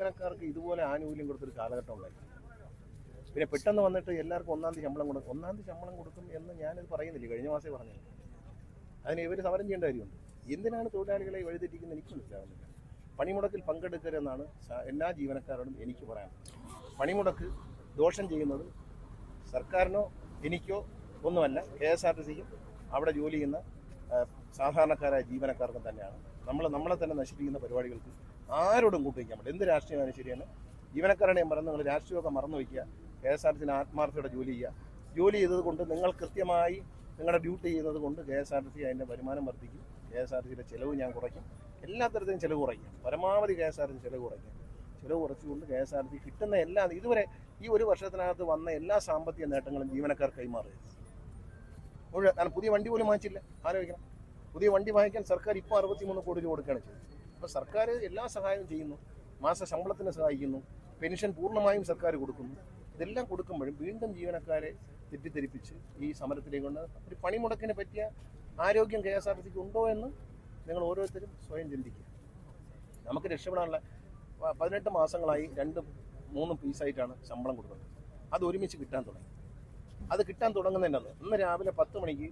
ജീവനക്കാർക്ക് ഇതുപോലെ ആനുകൂല്യം കൊടുത്തൊരു കാലഘട്ടം ഉണ്ടായിരുന്നു പിന്നെ പെട്ടെന്ന് വന്നിട്ട് എല്ലാവർക്കും ഒന്നാം തീയതി ശമ്പളം കൊടുക്കും ഒന്നാം തീയതി ശമ്പളം കൊടുക്കും എന്ന് ഞാനിത് പറയുന്നില്ല? കഴിഞ്ഞ മാസമേ പറഞ്ഞു അതിന് ഇവർ സമരം ചെയ്യേണ്ട കാര്യമുണ്ട് എന്തിനാണ് തൊഴിലാളികളെ വഴിതെറ്റിക്കുന്നത് എനിക്ക് മനസ്സിലാവുന്നില്ല. പണിമുടക്കിൽ പങ്കെടുക്കരുതെന്നാണ് എല്ലാ ജീവനക്കാരോടും എനിക്ക് പറയാൻ പണിമുടക്ക് ദോഷം ചെയ്യുന്നത് സർക്കാരിനോ എനിക്കോ ഒന്നുമല്ല. കെ എസ് ആർ ടി സിക്കും അവിടെ ജോലി ചെയ്യുന്ന സാധാരണക്കാരായ ജീവനക്കാർക്കും തന്നെയാണ്. നമ്മൾ നമ്മളെ തന്നെ നശിപ്പിക്കുന്ന പരിപാടികൾക്ക് ആരോടും കൂട്ടുവയ്ക്കാൻ പറ്റില്ല. എന്ത് രാഷ്ട്രീയമായാലും ശരിയാണ്. ജീവനക്കാരുടെ പറയുന്നത് നിങ്ങൾ രാഷ്ട്രീയമൊക്കെ മറന്നു വയ്ക്കുക. കെ എസ് ആർ ടി സിന് ആത്മാർത്ഥയുടെ ജോലി ചെയ്യുക. ജോലി ചെയ്തത് കൊണ്ട് നിങ്ങൾ കൃത്യമായി നിങ്ങളുടെ ഡ്യൂട്ടി ചെയ്യുന്നത് കൊണ്ട് K S R T C അതിന്റെ വരുമാനം വർദ്ധിക്കും. കെ എസ് ആർ ടി സിയുടെ ചിലവ് ഞാൻ കുറയ്ക്കും. എല്ലാ തരത്തിലും ചിലവ് കുറയ്ക്കും. പരമാവധി K S R T C ചിലവ് കുറയ്ക്കും. ചിലവ് കുറച്ചുകൊണ്ട് K S R T C കിട്ടുന്ന എല്ലാ ഇതുവരെ ഈ ഒരു വർഷത്തിനകത്ത് വന്ന എല്ലാ സാമ്പത്തിക നേട്ടങ്ങളും ജീവനക്കാർ കൈമാറുക മുഴുവൻ കാരണം പുതിയ വണ്ടി പോലും വാങ്ങിച്ചില്ല. ആലോചിക്കണം. പുതിയ വണ്ടി വാങ്ങിക്കാൻ സർക്കാർ ഇപ്പോൾ അറുപത്തിമൂന്ന് കോടി രൂപ കൊടുക്കുകയാണ് ചെയ്തത്. അപ്പോൾ സർക്കാർ എല്ലാ സഹായവും ചെയ്യുന്നു. മാസ ശമ്പളത്തിന് സഹായിക്കുന്നു. പെൻഷൻ പൂർണമായും സർക്കാർ കൊടുക്കുന്നു. ഇതെല്ലാം കൊടുക്കുമ്പോഴും വീണ്ടും ജീവനക്കാരെ തെറ്റിദ്ധരിപ്പിച്ച് ഈ സമരത്തിലേക്ക് കൊണ്ട് ഒരു പണിമുടക്കിനെ പറ്റിയ ആരോഗ്യം കെ എസ് ആർ ടി സിക്ക് ഉണ്ടോ എന്ന് നിങ്ങൾ ഓരോരുത്തരും സ്വയം ചിന്തിക്കുക. നമുക്ക് രക്ഷപ്പെടാനുള്ള പതിനെട്ട് മാസങ്ങളായി രണ്ട് മൂന്നും പീസായിട്ടാണ് ശമ്പളം കൊടുക്കുന്നത്. അത് ഒരുമിച്ച് കിട്ടാൻ തുടങ്ങി. അത് കിട്ടാൻ തുടങ്ങുന്നതിന്റെ ഇന്ന് രാവിലെ പത്ത് മണിക്ക്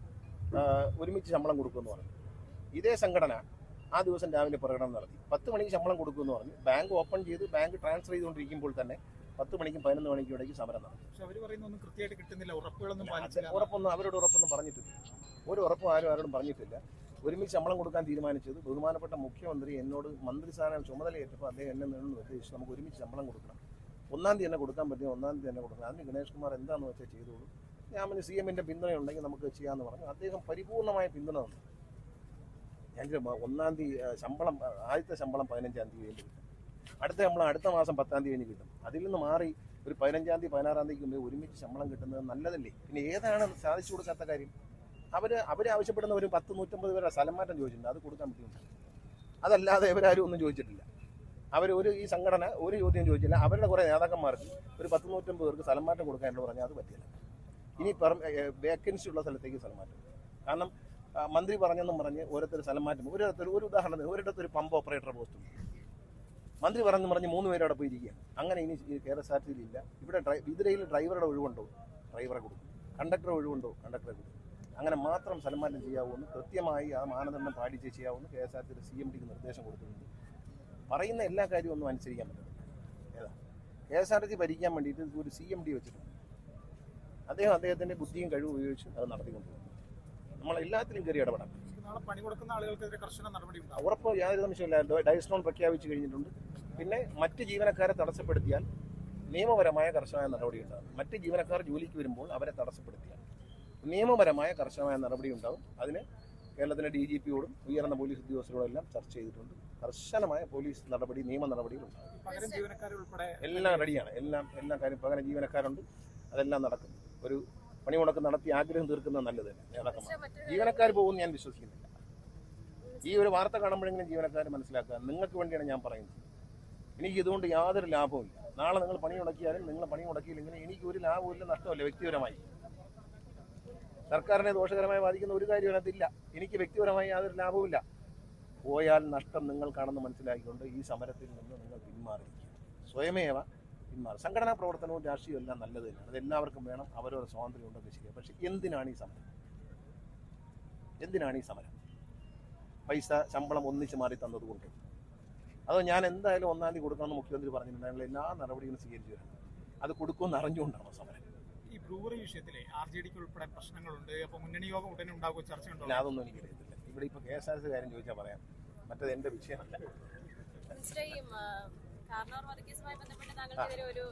ഒരുമിച്ച് ശമ്പളം കൊടുക്കുമെന്ന് പറഞ്ഞു. ഇതേ സംഘടന ആ ദിവസം രാവിലെ പ്രകടനം നടത്തി. പത്ത് മണിക്ക് ശമ്പളം കൊടുക്കുമെന്ന് പറഞ്ഞു. ബാങ്ക് ഓപ്പൺ ചെയ്ത് ബാങ്ക് ട്രാൻസ്ഫർ ചെയ്തുകൊണ്ടിരിക്കുമ്പോൾ തന്നെ പത്ത് മണിക്കും പതിനൊന്ന് മണിക്കും ഇടയ്ക്ക് സമരം നടത്തി ഉറപ്പൊന്നും അവരോട് ഉറപ്പൊന്നും പറഞ്ഞിട്ടില്ല. ഒരു ഉറപ്പും ആരും ആരോടും പറഞ്ഞിട്ടില്ല. ഒരുമിച്ച് ശമ്പളം കൊടുക്കാൻ തീരുമാനിച്ചത് ബഹുമാനപ്പെട്ട മുഖ്യമന്ത്രി എന്നോട് മന്ത്രി സ്ഥാനം ചുമതലയേറ്റപ്പോൾ അദ്ദേഹം എന്നെ നിന്ന് നിർദ്ദേശിച്ചു. നമുക്ക് ഒരുമിച്ച് ശമ്പളം കൊടുക്കണം. ഒന്നാം തീയതി തന്നെ കൊടുക്കാൻ പറ്റിയ ഒന്നാം തീയതി തന്നെ കൊടുക്കണം. അതിന് ഗണേഷ് കുമാർ എന്താണെന്ന് വെച്ചാൽ ചെയ്തോളൂ. ഞാൻ പിന്നെ സി എമ്മിന്റെ പിന്തുണ ഉണ്ടെങ്കിൽ നമുക്ക് ചെയ്യാമെന്ന് പറഞ്ഞു. അദ്ദേഹം പരിപൂർണമായ പിന്തുണ തന്നു. ഞാൻ ഒന്നാം തീയതി ശമ്പളം ആദ്യത്തെ ശമ്പളം പതിനഞ്ചാം തീയതി കഴിഞ്ഞ് കിട്ടും. അടുത്ത ശമ്പളം അടുത്ത മാസം പത്താം തീയതി കഴിഞ്ഞ് കിട്ടും. അതിൽ നിന്ന് മാറി ഒരു പതിനഞ്ചാം തീയതി പതിനാറാം തീയതി ഒരുമിച്ച് ശമ്പളം കിട്ടുന്നത് നല്ലതല്ലേ? പിന്നെ ഏതാണ് സാധിച്ചു കൊടുക്കാത്ത കാര്യം? അവർ ആവശ്യപ്പെടുന്ന ഒരു പത്ത് നൂറ്റമ്പത് പേരുടെ സ്ഥലം മാറ്റം ചോദിച്ചിട്ടുണ്ട്. അത് കൊടുക്കാൻ പറ്റുന്നുണ്ട് അതല്ലാതെ ഇവരാരും ഒന്നും ചോദിച്ചിട്ടില്ല. അവർ ഒരു ഈ സംഘടന ഒരു ചോദ്യം ചോദിച്ചില്ല. അവരുടെ കുറേ നേതാക്കന്മാർക്ക് ഒരു പത്ത് നൂറ്റമ്പത് പേർക്ക് സ്ഥലം മാറ്റം കൊടുക്കാനുള്ള പറഞ്ഞാൽ അത് പറ്റില്ല. ഇനി വേക്കൻസി ഉള്ള സ്ഥലത്തേക്ക് സ്ഥലം മാറ്റം കാരണം മന്ത്രി പറഞ്ഞെന്നും പറഞ്ഞ് ഓരോരുത്തർ സ്ഥലം മാറ്റും ഒരിടത്തൊരു ഒരു ഉദാഹരണത്തിന് ഒരിടത്ത് ഒരു പമ്പ് ഓപ്പറേറ്റർ പോസ്റ്റും മന്ത്രി പറഞ്ഞു പറഞ്ഞ് മൂന്ന് പേരവിടെ അവിടെ പോയിരിക്കുകയാണ്. അങ്ങനെ ഇനി കെ എസ് ആർ ടി ഇല്ല. ഇവിടെ ഡ്രൈ ഇതിരയിൽ ഡ്രൈവറുടെ ഒഴിവുണ്ടോ? ഡ്രൈവറെ കൊടുക്കും. കണ്ടക്ടറെ ഒഴിവുണ്ടോ? കണ്ടക്ടറെ കൊടുക്കും. അങ്ങനെ മാത്രം സ്ഥലം മാറ്റം ചെയ്യാവുമെന്ന് കൃത്യമായി ആ മാനദണ്ഡം പാലിച്ച് ചെയ്യാവുന്ന കെ എസ് ആർ ടിയുടെ സി എം ഡിക്ക് നിർദ്ദേശം കൊടുത്തിട്ടുണ്ട്. പറയുന്ന എല്ലാ കാര്യവും ഒന്നും അനുസരിക്കാൻ പറ്റുന്നില്ല ഏതാ? കെ എസ് ആർ ടി ഭരിക്കാൻ വേണ്ടിയിട്ട് ഒരു സി എം ഡി വെച്ചിട്ടുണ്ട്. അദ്ദേഹം അദ്ദേഹത്തിന്റെ ബുദ്ധിയും കഴിവും ഉപയോഗിച്ച് അത് നടത്തിക്കൊണ്ടുപോകും നമ്മൾ എല്ലാത്തിലും കയറി ഇടപെടാം ആളുകൾക്കെതിരെ കർശന നടപടി ഉറപ്പ് യാതൊരു സംശയമില്ല ഡയസ്ട്രോൺ പ്രഖ്യാപിച്ചു കഴിഞ്ഞിട്ടുണ്ട്. പിന്നെ മറ്റ് ജീവനക്കാരെ തടസ്സപ്പെടുത്തിയാൽ നിയമപരമായ കർശനമായ നടപടി ഉണ്ടാകും. മറ്റ് ജീവനക്കാർ ജോലിക്ക് വരുമ്പോൾ അവരെ തടസ്സപ്പെടുത്തിയാൽ നിയമപരമായ കർശനമായ നടപടി ഉണ്ടാകും. അതിന് കേരളത്തിലെ ഡി ജി പിയോടും ഉയർന്ന പോലീസ് ഉദ്യോഗസ്ഥരോടും എല്ലാം ചർച്ച ചെയ്തിട്ടുണ്ട്. കർശനമായ പോലീസ് നടപടി നിയമ നടപടികൾ ഉണ്ടാകും. എല്ലാം റെഡിയാണ് എല്ലാം എല്ലാ കാര്യം പകരം ജീവനക്കാരുണ്ട്. അതെല്ലാം നടക്കും. ഒരു പണിമുടക്ക് നടത്തി ആഗ്രഹം തീർക്കുന്നത് നല്ലത് തന്നെ. നേതാക്കന്മാർ ജീവനക്കാർ പോകുമെന്ന് ഞാൻ വിശ്വസിക്കുന്നില്ല. ഈ ഒരു വാർത്ത കാണുമ്പോഴെങ്കിലും ജീവനക്കാർ മനസ്സിലാക്കുക നിങ്ങൾക്ക് വേണ്ടിയാണ് ഞാൻ പറയുന്നത്. എനിക്ക് ഇതുകൊണ്ട് യാതൊരു ലാഭവും നാളെ നിങ്ങൾ പണി മുടക്കിയാലും നിങ്ങൾ പണി മുടക്കിയില്ലെങ്കിലും എനിക്ക് ഒരു ലാഭമില്ല നഷ്ടമല്ല വ്യക്തിപരമായി. സർക്കാരിനെ ദോഷകരമായി ബാധിക്കുന്ന ഒരു കാര്യം അതിനകത്തില്ല. എനിക്ക് വ്യക്തിപരമായി യാതൊരു ലാഭവുമില്ല പോയാൽ നഷ്ടം നിങ്ങൾക്കാണെന്ന് മനസ്സിലാക്കിക്കൊണ്ട് ഈ സമരത്തിൽ നിന്ന് നിങ്ങൾ പിന്മാറിയിരിക്കുക സ്വയമേവ പിന്മാറും സംഘടനാ പ്രവർത്തനവും രാഷ്ട്രീയവും എല്ലാം നല്ലത് തന്നെയാണ്. അത് എല്ലാവർക്കും വേണം അവരവരുടെ സ്വാതന്ത്ര്യം ഉണ്ടെങ്കിൽ ശരിയാണ് പക്ഷെ എന്തിനാണ് ഈ സമരം? എന്തിനാണ് ഈ സമരം? പൈസ ശമ്പളം ഒന്നിച്ച് മാറി തന്നതുകൊണ്ട് അതോ ഞാൻ എന്തായാലും ഒന്നാം തീയതി കൊടുക്കണമെന്ന് മുഖ്യമന്ത്രി പറഞ്ഞിട്ടുണ്ട്. ഞങ്ങൾ എല്ലാ നടപടികളും സ്വീകരിച്ചു വരണം അത് കൊടുക്കുമെന്ന് അറിഞ്ഞുകൊണ്ടാണോ സമരം? ഈ ബ്രൂവറി വിഷയത്തിലെ ആർ ജെ ഡിക്ക് ഉൾപ്പെടെ പ്രശ്നങ്ങളുണ്ട്. അപ്പോൾ മുന്നണി യോഗം ഉടനെ ഉണ്ടാകുമോ ചർച്ചയുണ്ടോ? ഇല്ല അതൊന്നും എനിക്കറിയത്തില്ല. ഇവിടെ ഇപ്പോൾ കെ എസ് ആർ സി കാര്യം ചോദിച്ചാൽ പറയാം. മറ്റത് എന്റെ വിഷയമല്ല. കാർന്നോർ വധക്കേസുമായി ബന്ധപ്പെട്ട് താങ്കൾക്കെതിരെ ഒരു